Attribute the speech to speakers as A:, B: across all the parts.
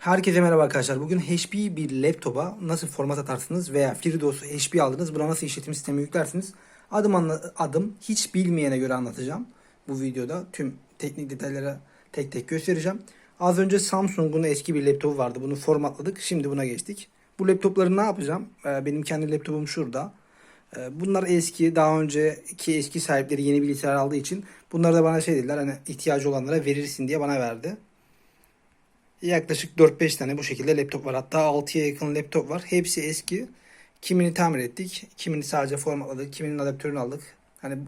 A: Herkese merhaba arkadaşlar. Bugün HP bir laptopa nasıl format atarsınız veya FreeDOS HP aldınız. Buna nasıl işletim sistemi yüklersiniz. Adım adım hiç bilmeyene göre anlatacağım. Bu videoda tüm teknik detayları tek tek göstereceğim. Az önce Samsung'un eski bir laptopu vardı. Bunu formatladık. Şimdi buna geçtik. Bu laptopları ne yapacağım? Ee, Benim kendi laptopum şurada. Ee, Bunlar eski, daha önceki eski sahipleri yeni bilgisayar aldığı için bunları da bana şey dediler hani ihtiyacı olanlara verirsin diye bana verdi. Yaklaşık 4-5 tane bu şekilde laptop var. Hatta 6'ya yakın laptop var. Hepsi eski. Kimini tamir ettik. Kimini sadece formatladık. Kiminin adaptörünü aldık. Hani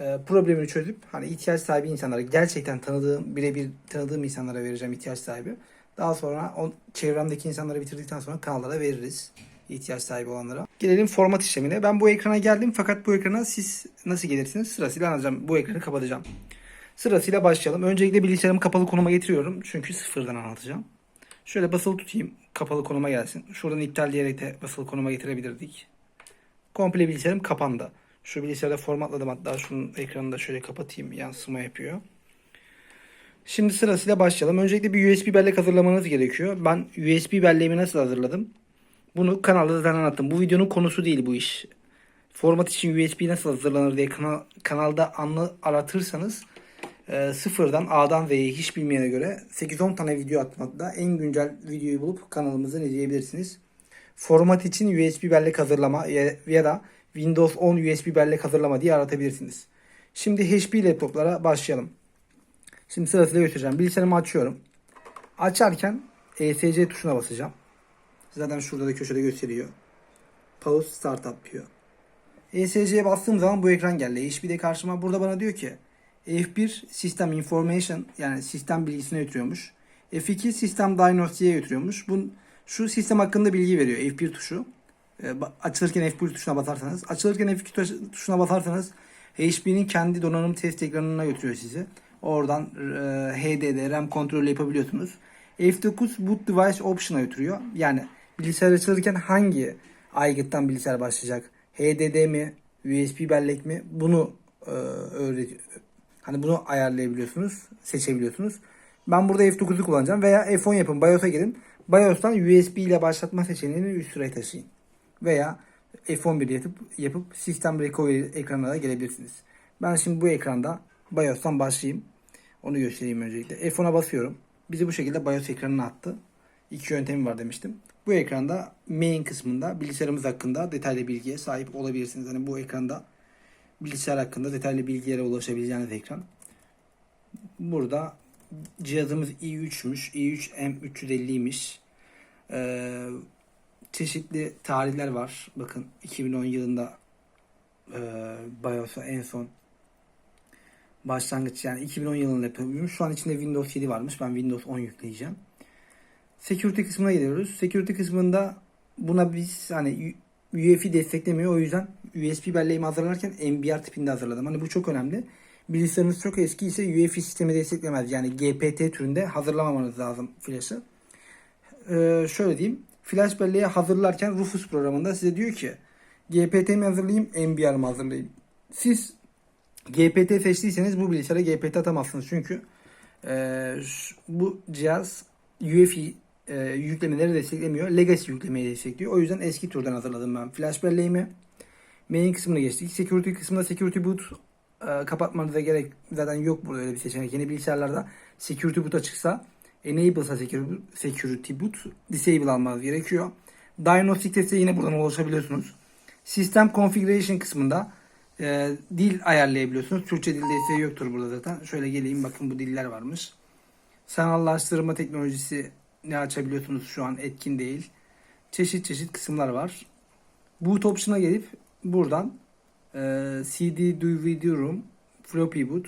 A: e, problemini çözüp hani ihtiyaç sahibi insanlara gerçekten tanıdığım, birebir tanıdığım insanlara vereceğim ihtiyaç sahibi. Daha sonra o çevremdeki insanlara bitirdikten sonra kanallara veririz. ihtiyaç sahibi olanlara. Gelelim format işlemine. Ben bu ekrana geldim fakat bu ekrana siz nasıl gelirsiniz? Sırasıyla anlatacağım. Bu ekranı kapatacağım. Sırasıyla başlayalım. Öncelikle bilgisayarımı kapalı konuma getiriyorum. Çünkü sıfırdan anlatacağım. Şöyle basılı tutayım. Kapalı konuma gelsin. Şuradan iptal diyerek de basılı konuma getirebilirdik. Komple bilgisayarım kapandı. Şu bilgisayarda formatladım hatta şunun ekranını da şöyle kapatayım. Yansıma yapıyor. Şimdi sırasıyla başlayalım. Öncelikle bir USB bellek hazırlamanız gerekiyor. Ben USB belleğimi nasıl hazırladım? Bunu kanalda zaten anlattım. Bu videonun konusu değil bu iş. Format için USB nasıl hazırlanır diye kanal, kanalda anlı aratırsanız e, sıfırdan A'dan Z'ye hiç bilmeyene göre 8-10 tane video atmakta en güncel videoyu bulup kanalımızdan izleyebilirsiniz. Format için USB bellek hazırlama ya da Windows 10 USB bellek hazırlama diye aratabilirsiniz. Şimdi HP laptoplara başlayalım. Şimdi sırasıyla göstereceğim. Bilgisayarımı açıyorum. Açarken ESC tuşuna basacağım. Zaten şurada da köşede gösteriyor. Pause Startup diyor. ESC'ye bastığım zaman bu ekran geldi. HP de karşıma burada bana diyor ki F1 System Information yani sistem bilgisine götürüyormuş. F2 System Diagnostics'e götürüyormuş. Bu, şu sistem hakkında bilgi veriyor F1 tuşu. E, açılırken F1 tuşuna basarsanız. Açılırken F2 tuş- tuşuna basarsanız HP'nin kendi donanım test ekranına götürüyor sizi. Oradan e, HDD, RAM kontrolü yapabiliyorsunuz. F9 Boot Device Option'a götürüyor. Yani bilgisayar açılırken hangi aygıttan bilgisayar başlayacak? HDD mi? USB bellek mi? Bunu e, öğretiyor. Hani bunu ayarlayabiliyorsunuz, seçebiliyorsunuz. Ben burada F9'u kullanacağım veya F10 yapın, BIOS'a girin. BIOS'tan USB ile başlatma seçeneğini üst sıraya taşıyın. Veya F11 yapıp, yapıp System Recovery ekranına da gelebilirsiniz. Ben şimdi bu ekranda BIOS'tan başlayayım. Onu göstereyim öncelikle. F10'a basıyorum. Bizi bu şekilde BIOS ekranına attı. İki yöntemi var demiştim. Bu ekranda main kısmında bilgisayarımız hakkında detaylı bilgiye sahip olabilirsiniz. Hani bu ekranda bilgisayar hakkında detaylı bilgilere ulaşabileceğiniz ekran. Burada cihazımız i3'müş. i3 M350'ymiş. Ee, çeşitli tarihler var. Bakın 2010 yılında e, BIOS'a en son başlangıç yani 2010 yılında yapılmış. Şu an içinde Windows 7 varmış. Ben Windows 10 yükleyeceğim. Security kısmına geliyoruz. Security kısmında buna biz hani UEFI desteklemiyor. O yüzden USB belleğimi hazırlarken MBR tipinde hazırladım. Hani bu çok önemli. Bilgisayarınız çok eski ise UEFI sistemi desteklemez. Yani GPT türünde hazırlamamanız lazım flash'ı. Ee, şöyle diyeyim. Flash belleği hazırlarken Rufus programında size diyor ki GPT mi hazırlayayım, MBR mı hazırlayayım? Siz GPT seçtiyseniz bu bilgisayara GPT atamazsınız. Çünkü e, bu cihaz UEFI e, yüklemeleri desteklemiyor. Legacy yüklemeyi destekliyor. O yüzden eski türden hazırladım ben flash belleğimi. Main kısmına geçtik. Security kısmında Security Boot e, kapatmanıza gerek zaten yok burada öyle bir seçenek. Yeni bilgisayarlarda Security Boot açıksa Enable'sa Security, Boot Disable almanız gerekiyor. Diagnostic teste yine buradan ulaşabiliyorsunuz. System Configuration kısmında e, dil ayarlayabiliyorsunuz. Türkçe dil desteği yoktur burada zaten. Şöyle geleyim bakın bu diller varmış. Sanallaştırma teknolojisi ne açabiliyorsunuz şu an etkin değil. Çeşit çeşit kısımlar var. Boot option'a gelip buradan e, CD DVD-ROM, floppy boot,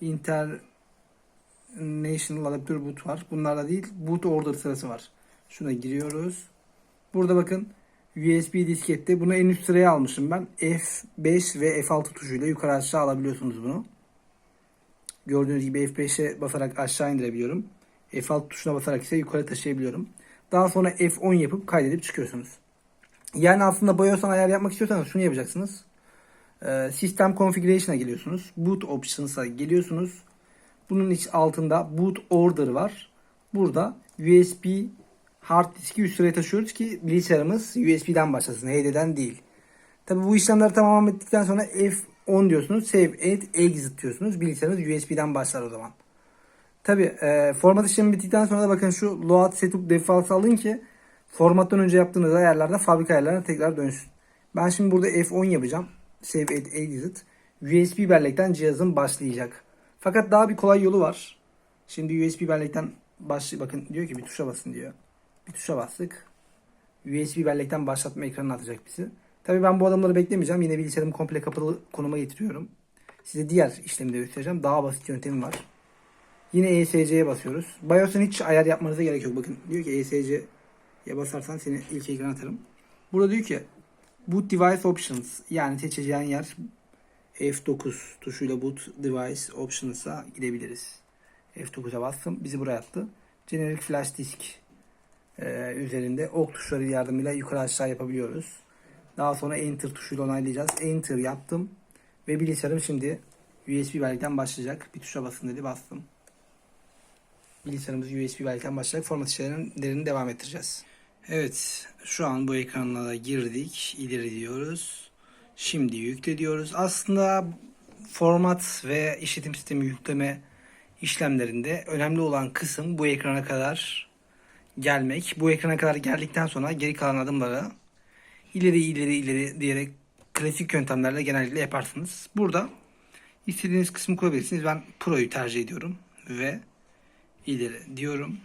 A: International Adapter boot var. Bunlarla değil boot order sırası var. Şuna giriyoruz. Burada bakın USB diskette bunu en üst sıraya almışım ben. F5 ve F6 tuşuyla yukarı aşağı alabiliyorsunuz bunu. Gördüğünüz gibi F5'e basarak aşağı indirebiliyorum. F6 tuşuna basarak ise yukarı taşıyabiliyorum. Daha sonra F10 yapıp kaydedip çıkıyorsunuz. Yani aslında BIOS'tan ayar yapmak istiyorsanız şunu yapacaksınız. Ee, System Configuration'a geliyorsunuz. Boot Options'a geliyorsunuz. Bunun iç altında Boot Order var. burada USB hard diski üst sıraya taşıyoruz ki bilgisayarımız USB'den başlasın. HD'den değil. Tabi bu işlemler tamam ettikten sonra F10 diyorsunuz. Save as exit diyorsunuz. Bilgisayarınız USB'den başlar o zaman. Tabi e, format işlemi bittikten sonra da bakın şu load setup default alın ki formattan önce yaptığınız ayarlarda fabrika ayarlarına tekrar dönsün. Ben şimdi burada F10 yapacağım. Save as exit. USB bellekten cihazım başlayacak. Fakat daha bir kolay yolu var. Şimdi USB bellekten başlay bakın diyor ki bir tuşa basın diyor. Bir tuşa bastık. USB bellekten başlatma ekranına atacak bizi. Tabii ben bu adamları beklemeyeceğim. Yine bilgisayarımı komple kapalı konuma getiriyorum. Size diğer işlemi de göstereceğim. Daha basit yöntemi var. Yine ESC'ye basıyoruz. BIOS'un hiç ayar yapmanıza gerek yok. Bakın diyor ki ESC'ye basarsan seni ilk ekran atarım. Burada diyor ki Boot Device Options yani seçeceğin yer F9 tuşuyla Boot Device Options'a gidebiliriz. F9'a bastım. Bizi buraya attı. Generic Flash Disk e, üzerinde ok tuşları yardımıyla yukarı aşağı yapabiliyoruz. Daha sonra Enter tuşuyla onaylayacağız. Enter yaptım. Ve bilgisayarım şimdi USB bellekten başlayacak. Bir tuşa basın dedi bastım. Bilgisayarımız USB bellekten başlayacak. Format işlemlerini devam ettireceğiz. Evet şu an bu ekranına da girdik. İleri diyoruz. Şimdi yükle diyoruz. Aslında format ve işletim sistemi yükleme işlemlerinde önemli olan kısım bu ekrana kadar gelmek. Bu ekrana kadar geldikten sonra geri kalan adımları ileri ileri ileri diyerek klasik yöntemlerle genellikle yaparsınız. Burada istediğiniz kısmı koyabilirsiniz. Ben Pro'yu tercih ediyorum ve ileri diyorum.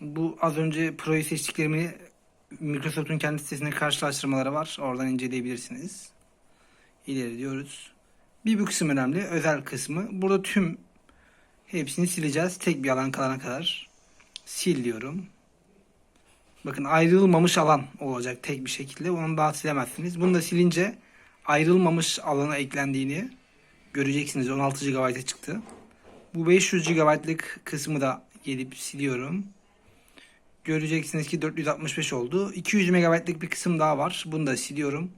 A: Bu az önce Pro'yu seçtiklerimi Microsoft'un kendi sitesinde karşılaştırmaları var. Oradan inceleyebilirsiniz. İleri diyoruz. Bir bu kısım önemli. Özel kısmı. Burada tüm hepsini sileceğiz. Tek bir alan kalana kadar. Sil diyorum. Bakın ayrılmamış alan olacak tek bir şekilde. Onu daha silemezsiniz. Bunu da silince ayrılmamış alana eklendiğini göreceksiniz. 16 GB'a çıktı. Bu 500 GB'lık kısmı da gelip siliyorum. Göreceksiniz ki 465 oldu. 200 MB'lık bir kısım daha var. Bunu da siliyorum.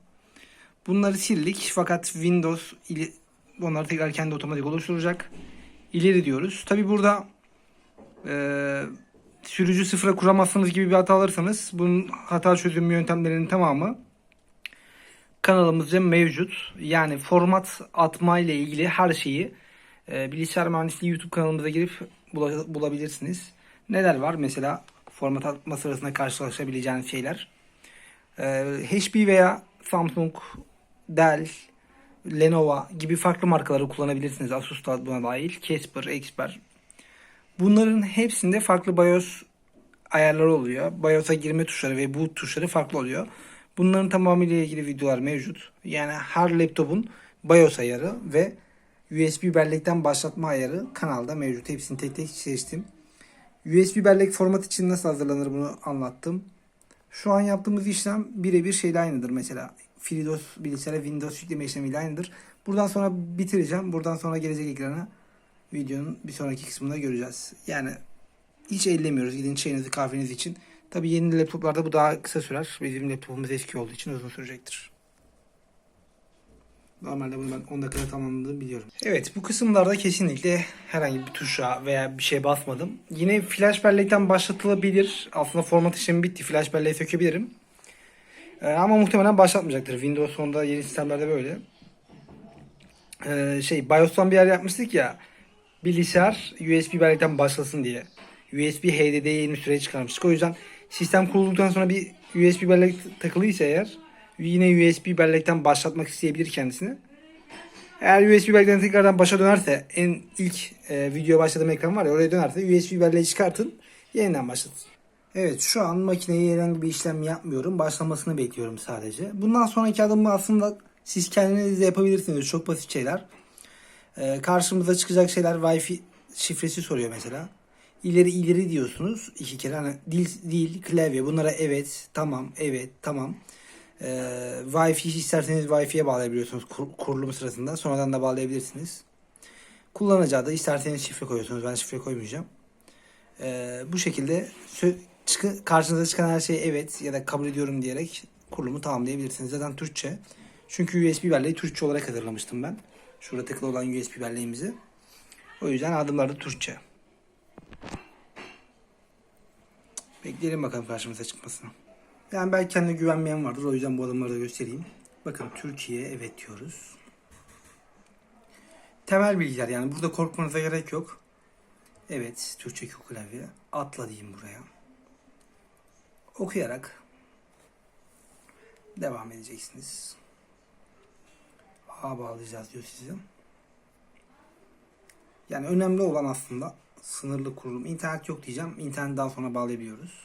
A: Bunları sildik fakat Windows ili, onları tekrar kendi otomatik oluşturacak. İleri diyoruz. Tabi burada e, sürücü sıfıra kuramazsınız gibi bir hata alırsanız bunun hata çözüm yöntemlerinin tamamı kanalımızda mevcut. Yani format atma ile ilgili her şeyi e, Bilgisayar Mühendisliği YouTube kanalımıza girip bula- bulabilirsiniz. Neler var? Mesela format atma sırasında karşılaşabileceğiniz şeyler. E, HP veya Samsung, Dell, Lenovo gibi farklı markaları kullanabilirsiniz. Asus da buna dahil. Casper, Expert. Bunların hepsinde farklı BIOS ayarları oluyor. BIOS'a girme tuşları ve boot tuşları farklı oluyor. Bunların tamamıyla ilgili videolar mevcut. Yani her laptopun BIOS ayarı ve USB bellekten başlatma ayarı kanalda mevcut. Hepsini tek tek seçtim. USB bellek format için nasıl hazırlanır bunu anlattım. Şu an yaptığımız işlem birebir şeyle aynıdır mesela. FreeDOS bilgisayara Windows yükleme işlemiyle aynıdır. Buradan sonra bitireceğim. Buradan sonra gelecek ekrana videonun bir sonraki kısmında göreceğiz. Yani hiç ellemiyoruz. Gidin çayınızı kahveniz için. Tabi yeni laptoplarda bu daha kısa sürer. Bizim laptopumuz eski olduğu için uzun sürecektir. Normalde bunu ben 10 dakikada tamamladığımı biliyorum. Evet bu kısımlarda kesinlikle herhangi bir tuşa veya bir şey basmadım. Yine flash bellekten başlatılabilir. Aslında format işlemi bitti. Flash belleği sökebilirim. Ee, ama muhtemelen başlatmayacaktır. Windows 10'da yeni sistemlerde böyle. Ee, şey BIOS'tan bir yer yapmıştık ya. Bilgisayar USB bellekten başlasın diye. USB HDD'ye yeni süre çıkarmıştık. O yüzden sistem kurulduktan sonra bir USB bellek takılıysa eğer yine USB bellekten başlatmak isteyebilir kendisini. Eğer USB bellekten tekrardan başa dönerse en ilk e, video başladığım ekran var ya oraya dönerse USB belleği çıkartın yeniden başlatın. Evet şu an makineye herhangi bir işlem yapmıyorum. Başlamasını bekliyorum sadece. Bundan sonraki adımı aslında siz kendiniz de yapabilirsiniz. Çok basit şeyler. Ee, karşımıza çıkacak şeyler Wi-Fi şifresi soruyor mesela. İleri ileri diyorsunuz iki kere. Hani dil, dil, klavye bunlara evet, tamam, evet, tamam. Ee, Wi-Fi isterseniz Wi-Fi'ye bağlayabiliyorsunuz kur- kurulum sırasında. Sonradan da bağlayabilirsiniz. Kullanacağı da isterseniz şifre koyuyorsunuz. Ben şifre koymayacağım. Ee, bu şekilde çıkı- karşınıza çıkan her şeyi evet ya da kabul ediyorum diyerek kurulumu tamamlayabilirsiniz. Zaten Türkçe. Çünkü USB belleği Türkçe olarak hazırlamıştım ben. Şurada tıklı olan USB belleğimizi. O yüzden adımlar da Türkçe. Bekleyelim bakalım karşımıza çıkmasını. Yani belki kendine güvenmeyen vardır. O yüzden bu adımları da göstereyim. Bakın Türkiye evet diyoruz. Temel bilgiler yani burada korkmanıza gerek yok. Evet Türkçe Q klavye. Atla diyeyim buraya. Okuyarak devam edeceksiniz. A bağlayacağız diyor size. Yani önemli olan aslında sınırlı kurulum. İnternet yok diyeceğim. İnternetten sonra bağlayabiliyoruz.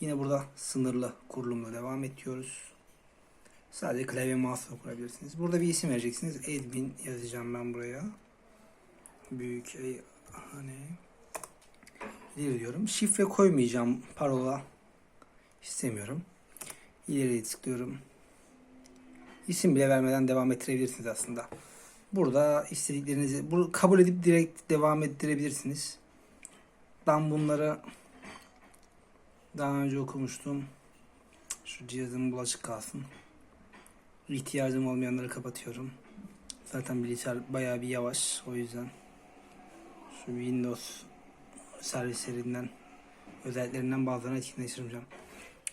A: Yine burada sınırlı kurulumla devam ediyoruz. Sadece klavye mouse'la kurabilirsiniz. Burada bir isim vereceksiniz. Admin yazacağım ben buraya. Büyük E hani ileri diyorum. Şifre koymayacağım. Parola istemiyorum. İleriye tıklıyorum. İsim bile vermeden devam ettirebilirsiniz aslında. Burada istediklerinizi bu kabul edip direkt devam ettirebilirsiniz. Ben bunları daha önce okumuştum. Şu cihazım bulaşık kalsın. İhtiyacım olmayanları kapatıyorum. Zaten bilgisayar bayağı bir yavaş. O yüzden şu Windows servislerinden özelliklerinden bazılarını etkinleştireceğim.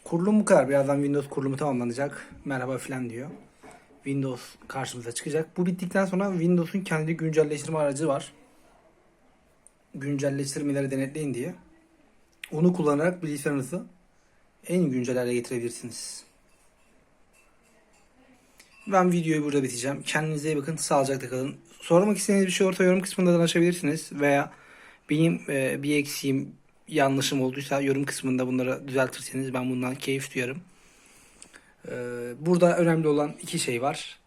A: Kurulum bu kadar. Birazdan Windows kurulumu tamamlanacak. Merhaba falan diyor. Windows karşımıza çıkacak. Bu bittikten sonra Windows'un kendi güncelleştirme aracı var. Güncelleştirmeleri denetleyin diye. Onu kullanarak bilgisayarınızı en güncel hale getirebilirsiniz. Ben videoyu burada biteceğim. Kendinize iyi bakın. Sağlıcakla kalın. Sormak istediğiniz bir şey orta yorum kısmında danışabilirsiniz. Veya benim e, bir eksiğim, yanlışım olduysa yorum kısmında bunları düzeltirseniz ben bundan keyif duyarım. E, burada önemli olan iki şey var.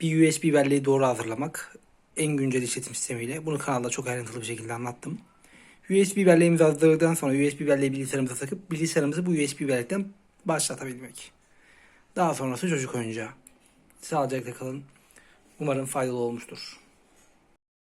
A: Bir USB belleği doğru hazırlamak. En güncel işletim sistemiyle. Bunu kanalda çok ayrıntılı bir şekilde anlattım. USB belleğimizi hazırladıktan sonra USB belleği bilgisayarımıza takıp bilgisayarımızı bu USB bellekten başlatabilmek. Daha sonrası çocuk oyuncağı. Sağlıcakla kalın. Umarım faydalı olmuştur.